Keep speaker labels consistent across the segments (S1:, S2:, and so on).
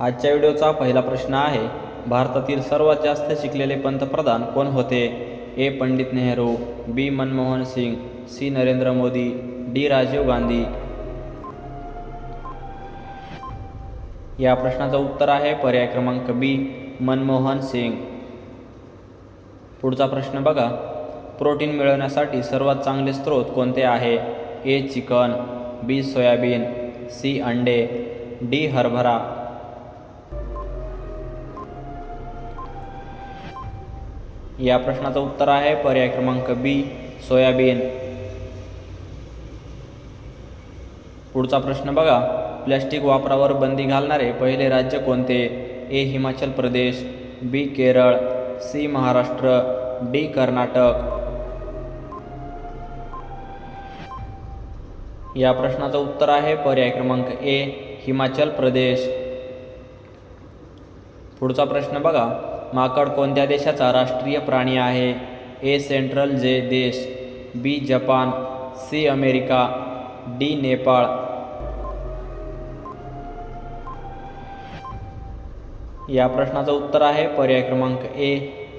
S1: आजच्या व्हिडिओचा पहिला प्रश्न आहे भारतातील सर्वात जास्त शिकलेले पंतप्रधान कोण होते? A. Pandit Nehru B. Manmohan Singh C. Narendra Modi D. Rajiv Gandhi. या प्रश्नाचं उत्तर आहे पर्याय क्रमांक बी मनमोहन सिंग. पुढचा प्रश्न बघा. प्रोटीन मिळवण्यासाठी सर्वात चांगले स्रोत कोणते आहे? A. Chicken B. Soybean C. अंडे डी. हरभरा. या प्रश्नाचं उत्तर आहे. पर्याय क्रमांक बी सोयाबीन. पुढचा प्रश्न बघा. प्लॅस्टिक वापरावर बंदी घालणारे पहिले राज्य कोणते? A Himachal Pradesh B Kerala C Maharashtra D Karnataka. या प्रश्नाचं उत्तर आहे. पर्याय क्रमांक ए हिमाचल प्रदेश. पुढचा प्रश्न बघा. माकड कोणत्या देशाचा राष्ट्रीय प्राणी आहे? ए सेंट्रल जे देश. B Japan. C America. D Nepal. या प्रश्नाचं उत्तर आहे पर्याय क्रमांक ए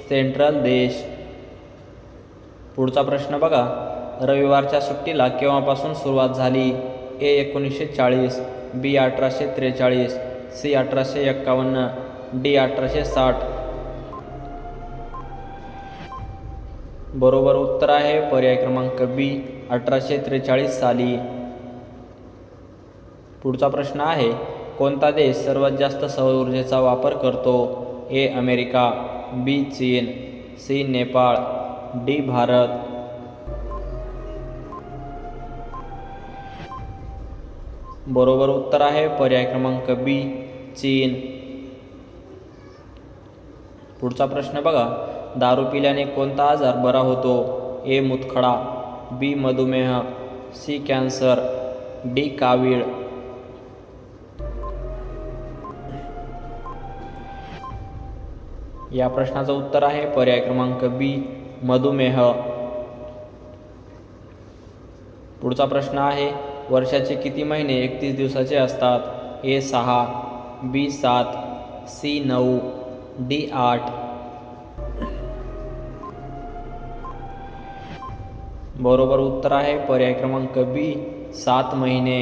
S1: सेंट्रल देश. पुढचा प्रश्न बघा. रविवारच्या सुट्टीला केव्हापासून सुरुवात झाली? ए एकोणीसशे चाळीस. बी अठराशे त्रेचाळीस. सी अठराशे एक्कावन्न. डी अठराशे साठ. बरोबर उत्तर आहे. पर्याय क्रमांक बी अठराशे त्रेचाळीस साली. पुढचा प्रश्न आहे कोणता देश सर्वात जास्त सौर ऊर्जेचा वापर करतो? A America. बी चीन. सी नेपाळ. डी भारत. बरोबर उत्तर आहे पर्याय क्रमांक बी चीन. पुढचा प्रश्न बघा दारू पिल्याने कोणता आजार बरा होतो? ए. मुतखडा बी. मधुमेह सी. Cancer D. कावीळ. या प्रश्नाचं उत्तर आहे पर्याय क्रमांक बी मधुमेह. पुढचा प्रश्न आहे वर्षाचे किती महिने एकतीस दिवसाचे असतात? ए. सहा बी. सात सी. नऊ डी. आठ. बरोबर उत्तर आहे. पर्याय क्रमांक बी सात महिने.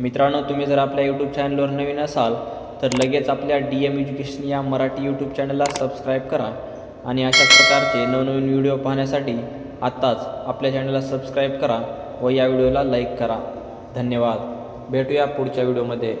S1: मित्रांनो तुम्ही जर आपल्या यूट्यूब चॅनलवर नवीन असाल तर लगेच आपल्या डी एम एज्युकेशन या मराठी यूट्यूब चॅनलला सबस्क्राईब करा आणि अशाच प्रकारचे नवनवीन व्हिडिओ पाहण्यासाठी आत्ताच आपल्या चॅनलला सबस्क्राईब करा व या व्हिडिओला लाईक करा. धन्यवाद. भेटूया पुढच्या व्हिडिओमध्ये